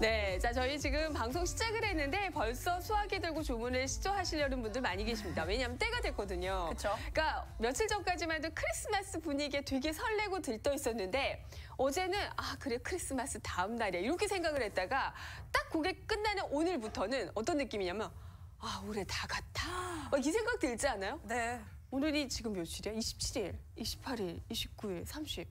네, 자 저희 지금 방송 시작을 했는데 벌써 수화기 들고 주문을 시도하시려는 분들 많이 계십니다. 왜냐하면 때가 됐거든요. 그쵸. 그러니까 며칠 전까지만 해도 크리스마스 분위기에 되게 설레고 들떠 있었는데 어제는 아 그래 크리스마스 다음 날이야 이렇게 생각을 했다가 딱 그게 끝나는 오늘부터는 어떤 느낌이냐면 아 올해 다 같아 어, 이 생각 들지 않아요? 네. 오늘이 지금 며칠이야? 27일, 28일, 29일, 30.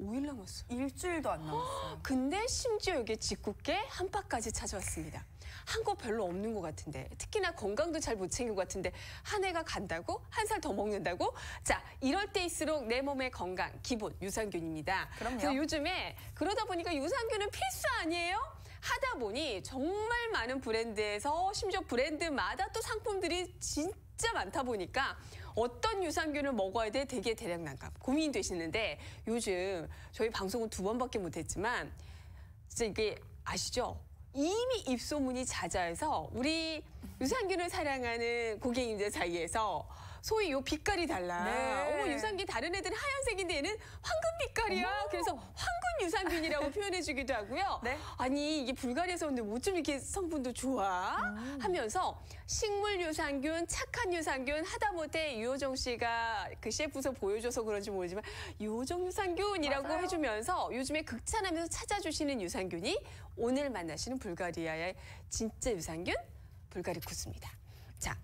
5일 남았어. 일주일도 안 남았어요. 근데 심지어 여기 짓궂게 한파까지 찾아왔습니다. 한 거 별로 없는 것 같은데 특히나 건강도 잘 못 챙긴 것 같은데 한 해가 간다고 한 살 더 먹는다고 자 이럴 때일수록 내 몸의 건강 기본 유산균입니다. 그럼요. 그래서 요즘에 그러다 보니까 유산균은 필수 아니에요? 하다 보니 정말 많은 브랜드에서 심지어 브랜드마다 또 상품들이 진짜 많다 보니까 어떤 유산균을 먹어야 돼 되게 대략 난감 고민이 되시는데 요즘 저희 방송은 두 번밖에 못했지만 진짜 이게 아시죠? 이미 입소문이 잦아서 우리 유산균을 사랑하는 고객님들 사이에서 소위 요 빛깔이 달라. 네. 어머 유산균 다른 애들은 하얀색인데 얘는 황금 빛깔이야. 그래서 황금 유산균이라고 표현해주기도 하고요. 네. 아니 이게 불가리아에서 오는데 어쩜 이렇게 성분도 좋아? 하면서 식물 유산균, 착한 유산균 하다못해 유호정 씨가 그 셰프에서 보여줘서 그런지 모르지만 유호정 유산균이라고 맞아요. 해주면서 요즘에 극찬하면서 찾아주시는 유산균이 오늘 만나시는 불가리아의 진짜 유산균 불가리 쿠스입니다. 자,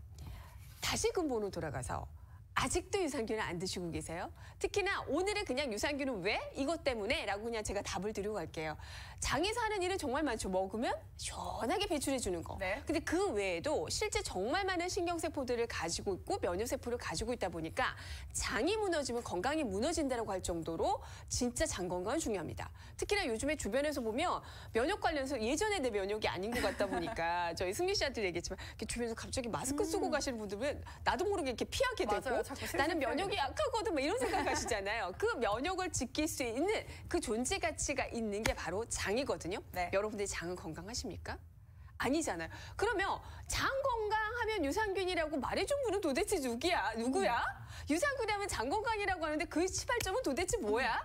다시 근본으로 돌아가서 아직도 유산균을 안 드시고 계세요? 특히나 오늘은 그냥 유산균은 왜? 이것 때문에? 라고 그냥 제가 답을 드리고 갈게요. 장에서 하는 일은 정말 많죠. 먹으면 시원하게 배출해 주는 거. 네. 근데 그 외에도 실제 정말 많은 신경세포들을 가지고 있고 면역세포를 가지고 있다 보니까 장이 무너지면 건강이 무너진다고 할 정도로 진짜 장 건강은 중요합니다. 특히나 요즘에 주변에서 보면 면역 관련해서 예전에 내 면역이 아닌 것 같다 보니까 저희 승리 씨한테 얘기했지만 이렇게 주변에서 갑자기 마스크 쓰고 가시는 분들은 나도 모르게 이렇게 피하게 되고 음. 맞아요. 자꾸 나는 면역이 약하거든 뭐 이런 생각하시잖아요. 그 면역을 지킬 수 있는 그 존재 가치가 있는 게 바로 장이거든요. 네. 여러분들이 장은 건강하십니까? 아니잖아요. 그러면 장 건강하면 유산균이라고 말해준 분은 도대체 누구야? 누구야? 유산균하면 장 건강이라고 하는데 그 시발점은 도대체 뭐야?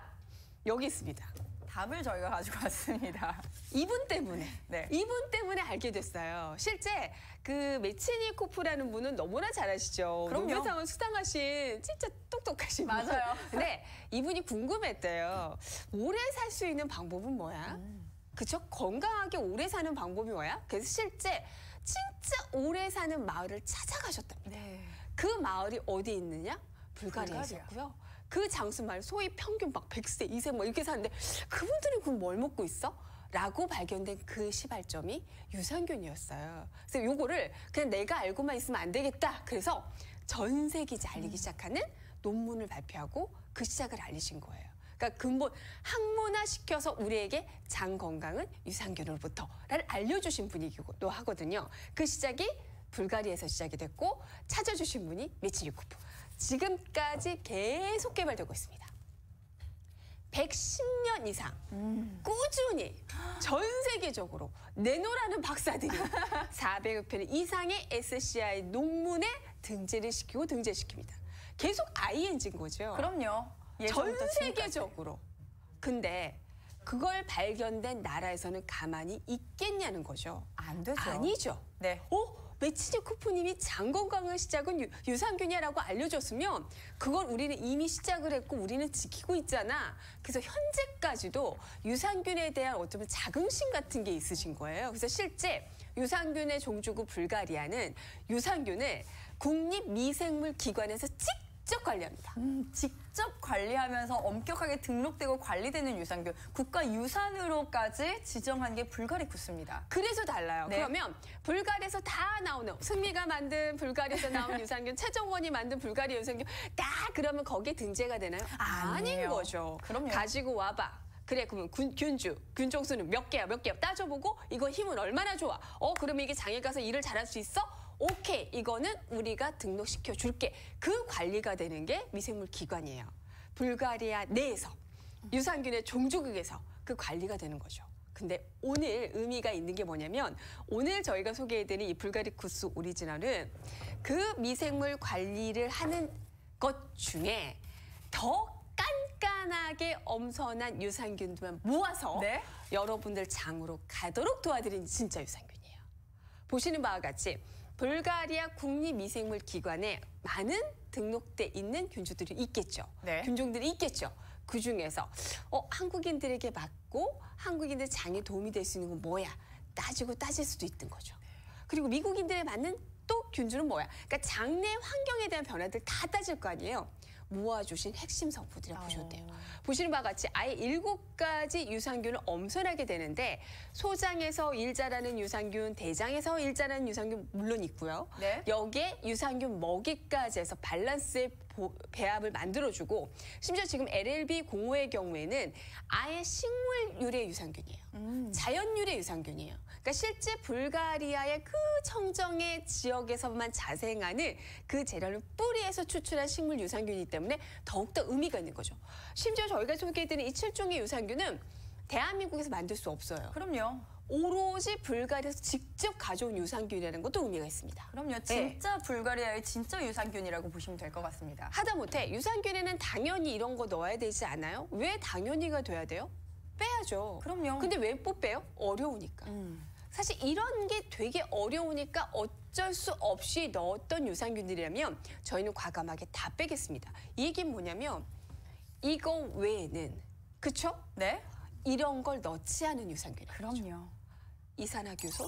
여기 있습니다. 답을 저희가 가지고 왔습니다. 이분 때문에 네. 이분 때문에 알게 됐어요. 실제 그 메치니 코프라는 분은 너무나 잘 아시죠. 그럼요. 노벨상을 수상하신 진짜 똑똑하신 분. 맞아요. 근데 이분이 궁금했대요. 오래 살 수 있는 방법은 뭐야? 음. 그쵸? 건강하게 오래 사는 방법이 뭐야? 그래서 실제 진짜 오래 사는 마을을 찾아가셨답니다. 네. 그 마을이 어디 있느냐? 불가리아에 불가리아. 그 장수 마을 소위 평균 막 100세, 2세 뭐 이렇게 사는데 그분들은 그럼 뭘 먹고 있어? 라고 발견된 그 시발점이 유산균이었어요. 그래서 요거를 그냥 내가 알고만 있으면 안 되겠다. 그래서 전 세계에 알리기 시작하는 논문을 발표하고 그 시작을 알리신 거예요. 그러니까 근본 항문화 시켜서 우리에게 장 건강은 유산균으로부터를 알려주신 분이기도 하거든요. 그 시작이 불가리아에서 시작이 됐고 찾아주신 분이 미치니코프. 지금까지 계속 개발되고 있습니다. 110년 이상 꾸준히 전 세계적으로 내놓으라는 박사들이 400여 편 이상의 SCI 논문에 등재를 시키고 등재시킵니다. 계속 ING인 거죠. 그럼요. 전. 세계적으로. 근데 그걸 발견된 나라에서는 가만히 있겠냐는 거죠. 안 되죠. 아니죠. 네. 어? 메치니 쿠프님이 장 건강의 시작은 유, 유산균이라고 알려줬으면 그걸 우리는 이미 시작을 했고 우리는 지키고 있잖아. 그래서 현재까지도 유산균에 대한 어쩌면 자긍심 같은 게 있으신 거예요. 그래서 실제 유산균의 종주국 불가리아는 유산균을 국립미생물기관에서 직접 관리합니다. 음, 직접 관리하면서 엄격하게 등록되고 관리되는 유산균 국가 유산으로까지 지정한 게 불가리 쿠스입니다. 그래서 달라요. 네. 그러면 불가리에서 다 나오는 승리가 만든 불가리에서 나온 유산균, 최정원이 만든 불가리 유산균 다 그러면 거기에 등재가 되나요? 아닌 아니에요. 거죠. 그럼요. 가지고 와봐. 그래 그러면 균, 균주, 균종수는 몇 개야 몇 개야 따져보고 이거 힘은 얼마나 좋아. 어 그러면 이게 장에 가서 일을 잘할 수 있어? 오케이 이거는 우리가 등록시켜 줄게. 그 관리가 되는 게 미생물 기관이에요. 불가리아 내에서 유산균의 종주국에서 그 관리가 되는 거죠. 근데 오늘 의미가 있는 게 뭐냐면 오늘 저희가 소개해드린 이 불가리쿠스 오리지널은 그 미생물 관리를 하는 것 중에 더 새까나게 엄선한 유산균들만 모아서 네. 여러분들 장으로 가도록 도와드린 진짜 유산균이에요. 보시는 바와 같이 불가리아 국립미생물기관에 많은 등록돼 있는 균주들이 있겠죠. 네. 균종들이 있겠죠. 그 중에서 어, 한국인들에게 맞고 한국인들 장에 도움이 될 수 있는 건 뭐야? 따지고 따질 수도 있던 거죠. 그리고 미국인들에 맞는 또 균주는 뭐야? 그러니까 장내 환경에 대한 변화들 다 따질 거 아니에요. 모아주신 핵심 성분들을 보셔도 돼요. 보시는 바와 같이 아예 일곱 가지 유산균을 엄선하게 되는데 소장에서 일자라는 유산균, 대장에서 일자라는 유산균 물론 있고요. 네. 여기에 유산균 먹이까지 해서 밸런스의 보- 배합을 만들어주고 심지어 지금 LLB 공호의 경우에는 아예 식물 유래 유산균이에요. 자연 유래 유산균이에요. 그러니까 실제 불가리아의 그 청정의 지역에서만 자생하는 그 재료를 뿌리에서 추출한 식물 유산균이기 때문에 더욱더 의미가 있는 거죠. 심지어 저희가 소개해드린 이 7종의 유산균은 대한민국에서 만들 수 없어요. 그럼요. 오로지 불가리아에서 직접 가져온 유산균이라는 것도 의미가 있습니다. 그럼요. 진짜 불가리아의 진짜 유산균이라고 보시면 될 것 같습니다. 하다못해 유산균에는 당연히 이런 거 넣어야 되지 않아요? 왜 당연히가 돼야 돼요? 빼야죠. 그럼요. 근데 왜 못 빼요? 어려우니까. 음. 사실 이런 게 되게 어려우니까 어쩔 수 없이 넣었던 유산균들이라면 저희는 과감하게 다 빼겠습니다. 이 얘기는 뭐냐면 이거 외에는 그쵸? 네? 이런 걸 넣지 않은 유산균이 그럼요. 이산화효소,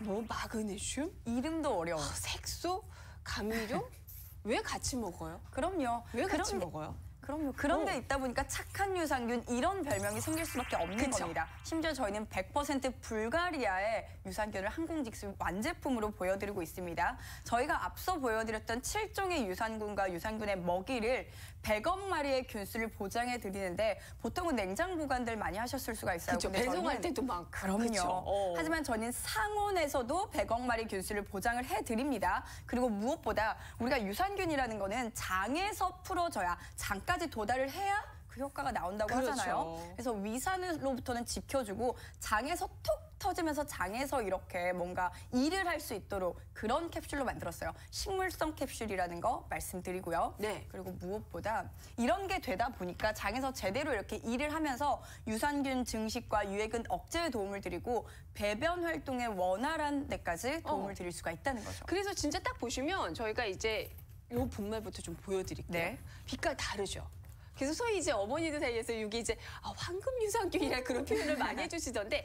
뭐 마그네슘, 이름도 어려워. 색소, 감미료 왜 같이 먹어요? 그럼요. 왜 같이 먹어요? 그럼요. 그런 어. 게 있다 보니까 착한 유산균 이런 별명이 생길 수밖에 없는 그쵸. 겁니다. 심지어 저희는 100% 불가리아의 유산균을 항공직수 완제품으로 보여드리고 있습니다. 저희가 앞서 보여드렸던 7종의 유산균과 유산균의 먹이를 100억 마리의 균수를 보장해 드리는데 보통은 냉장 보관들 많이 하셨을 수가 있어요. 그쵸, 배송할 때도 많고. 그럼요. 어. 하지만 저는 상온에서도 100억 마리 균수를 보장을 해 드립니다. 그리고 무엇보다 우리가 유산균이라는 거는 장에서 풀어져야 장까지 도달을 해야 그 효과가 나온다고 그렇죠. 하잖아요. 그래서 위산으로부터는 지켜주고 장에서 톡 터지면서 장에서 이렇게 뭔가 일을 할 수 있도록 그런 캡슐로 만들었어요. 식물성 캡슐이라는 거 말씀드리고요. 네. 그리고 무엇보다 이런 게 되다 보니까 장에서 제대로 이렇게 일을 하면서 유산균 증식과 유해균 억제에 도움을 드리고 배변 활동의 원활한 데까지 도움을 어. 드릴 수가 있다는 거죠. 그래서 진짜 딱 보시면 저희가 이제 요 분말부터 좀 보여드릴게요. 네. 빛깔 다르죠. 그래서 소위 이제 어머니들 사이에서 이게 이제 아, 황금 유산균이라 그런 표현을 많이 해주시던데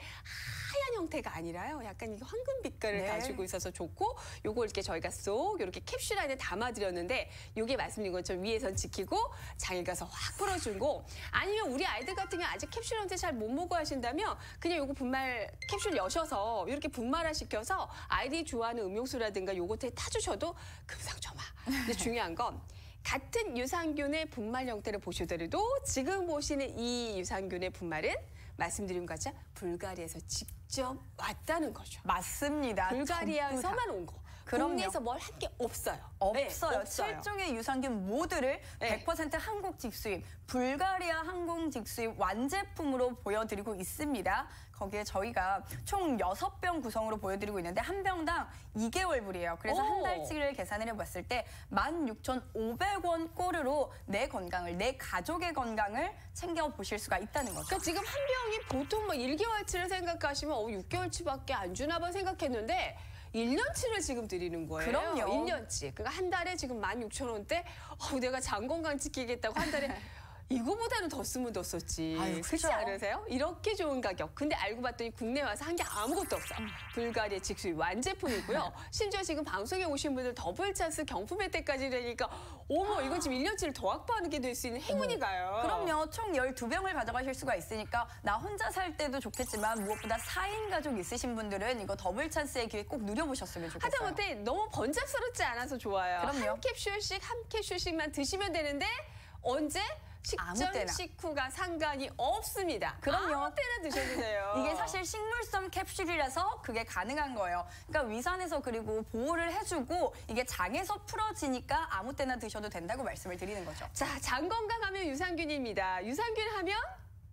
하얀 형태가 아니라요. 약간 이게 황금 빛깔을 네. 가지고 있어서 좋고 요거 이렇게 저희가 쏙 이렇게 캡슐 안에 담아드렸는데 요게 말씀드린 것처럼 위에선 지키고 장에 가서 확 풀어주고 아니면 우리 아이들 같은 경우 아직 캡슐 형태 잘 못 먹어 하신다면 그냥 요거 분말 캡슐 여셔서 이렇게 분말화 시켜서 아이들이 좋아하는 음용수라든가 요거트에 타주셔도 금상첨화. 근데 중요한 건 같은 유산균의 분말 형태를 보시더라도 지금 보시는 이 유산균의 분말은 말씀드린 것처럼 불가리아에서 직접 왔다는 거죠. 맞습니다. 다. 불가리아에서만 온 거. 그럼요. 국내에서 뭘 한 게 없어요. 없어요. 네. 7종의 유산균 모두를 네. 100% 한국 직수입, 불가리아 항공 직수입 완제품으로 보여드리고 있습니다. 거기에 저희가 총 6병 구성으로 보여드리고 있는데 한 병당 2개월분이에요. 그래서 오. 한 달치를 계산을 해봤을 때 16,500원 꼴으로 내 건강을, 내 가족의 건강을 챙겨보실 수가 있다는 거죠. 그러니까 지금 한 병이 보통 뭐 1개월치를 생각하시면 어 6개월치밖에 안 주나 봐 생각했는데 1년치를 지금 드리는 거예요. 그럼요. 1년치. 그러니까 한 달에 지금 16,000원대 어, 내가 장 건강 지키겠다고 한 달에 이거보다는 더 쓰면 더 썼지. 아유, 그렇지. 않으세요? 이렇게 좋은 가격. 근데 알고 봤더니 국내 와서 한 게 아무것도 없어. 음. 불가리아 직수입 완제품이고요. 심지어 지금 방송에 오신 분들 더블 찬스 경품회 때까지 되니까 어머 이거 지금 1년치를 더 확보하는 게될 수 있는 행운이 가요. 그럼요. 총 12병을 가져가실 수가 있으니까 나 혼자 살 때도 좋겠지만 무엇보다 4인 가족 있으신 분들은 이거 더블 찬스의 기회 꼭 누려보셨으면 좋겠어요. 하다못해 너무 번잡스럽지 않아서 좋아요. 그럼요. 한 캡슐씩 한 캡슐씩만 드시면 되는데 언제? 식전 때나. 식후가 상관이 없습니다. 그럼요. 아무 때나 드셔도 돼요. 이게 사실 식물성 캡슐이라서 그게 가능한 거예요. 그러니까 위산에서 그리고 보호를 해주고 이게 장에서 풀어지니까 아무 때나 드셔도 된다고 말씀을 드리는 거죠. 자, 장 건강하면 유산균입니다. 유산균 하면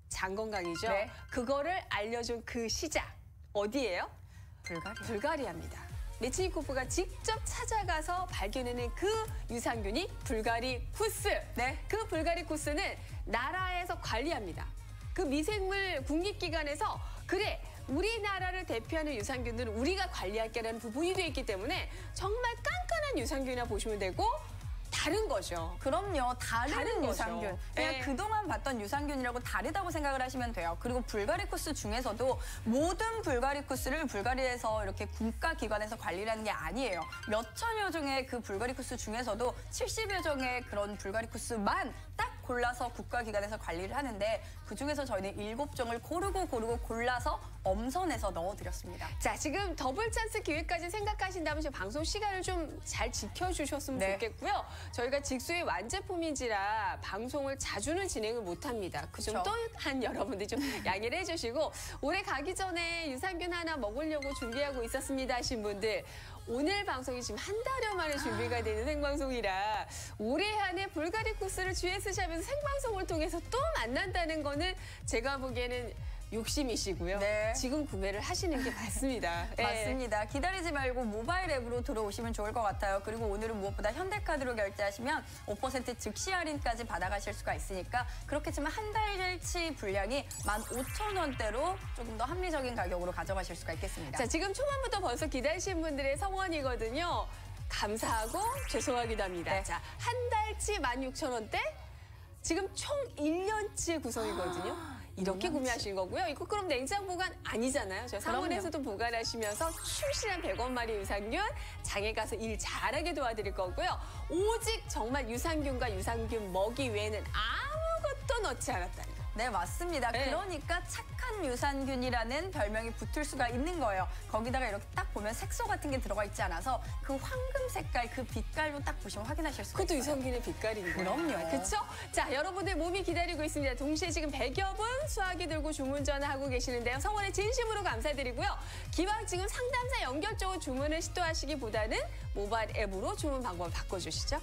장 건강이죠. 네. 그거를 알려준 그 시작 어디예요? 불가리. 불가리아입니다. 레치니코프가 직접 찾아가서 발견해낸 그 유산균이 불가리 쿠스. 네. 그 불가리 쿠스는 나라에서 관리합니다. 그 미생물 국립기관에서 그래 우리나라를 대표하는 유산균들은 우리가 관리할게라는 부분이 되어 있기 때문에 정말 깐깐한 유산균이라 보시면 되고 다른 거죠. 그럼요. 다른, 다른. 유산균. 그냥 네. 그동안 봤던 유산균이라고 다르다고 생각을 하시면 돼요. 그리고 불가리쿠스 중에서도 모든 불가리쿠스를 불가리에서 이렇게 국가기관에서 관리를 하는 게 아니에요. 몇 천여 종의 그 불가리쿠스 중에서도 70여 종의 그런 불가리쿠스만 딱 골라서 국가기관에서 관리를 하는데 그중에서 저희는 일곱 종을 고르고 고르고 골라서 엄선해서 넣어드렸습니다. 자, 지금 더블 찬스 기회까지 생각하신다면 저 방송 시간을 좀 잘 지켜주셨으면 네. 좋겠고요. 저희가 직수의 완제품인지라 방송을 자주는 진행을 못합니다. 그점 그쵸. 또한 여러분들 좀 양해를 해주시고 올해 가기 전에 유산균 하나 먹으려고 준비하고 있었습니다 하신 분들 오늘 방송이 지금 한 달여 만에 준비가 되는 생방송이라 올해 한해 불가리 코스를 GS샵에서 생방송을 통해서 또 만난다는 거는 제가 보기에는 욕심이시고요. 네. 지금 구매를 하시는 게 맞습니다. 예. 맞습니다. 기다리지 말고 모바일 앱으로 들어오시면 좋을 것 같아요. 그리고 오늘은 무엇보다 현대카드로 결제하시면 5% 즉시 할인까지 받아가실 수가 있으니까 치면 한 달치 분량이 15,000원대로 조금 더 합리적인 가격으로 가져가실 수가 있겠습니다. 자, 지금 초반부터 벌써 기다리신 분들의 성원이거든요. 감사하고 죄송하기도 합니다. 네. 자, 한 달치 16,000원대? 지금 총 1년치 구성이거든요. 이렇게 1년치. 구매하신 거고요. 이거 그럼 냉장 보관 아니잖아요. 저 상원에서도 보관하시면서 충실한 100원마리 유산균 장에 가서 일 잘하게 도와드릴 거고요. 오직 정말 유산균과 유산균 먹이 외에는 아무것도 넣지 않았다는 거. 네, 맞습니다. 네. 그러니까 착한 유산균이라는 별명이 붙을 수가 있는 거예요. 거기다가 이렇게 딱 보면 색소 같은 게 들어가 있지 않아서 그 황금 색깔, 그 빛깔로 딱 보시면 확인하실 수가 그것도 있어요. 유산균의 빛깔인데. 그럼요. 그렇죠? 자, 여러분들 몸이 기다리고 있습니다. 동시에 지금 100여 분 수화기 들고 주문 전화하고 계시는데요. 성원에 진심으로 감사드리고요. 기왕 지금 상담사 연결 쪽으로 주문을 시도하시기보다는 모바일 앱으로 주문 방법을 바꿔주시죠.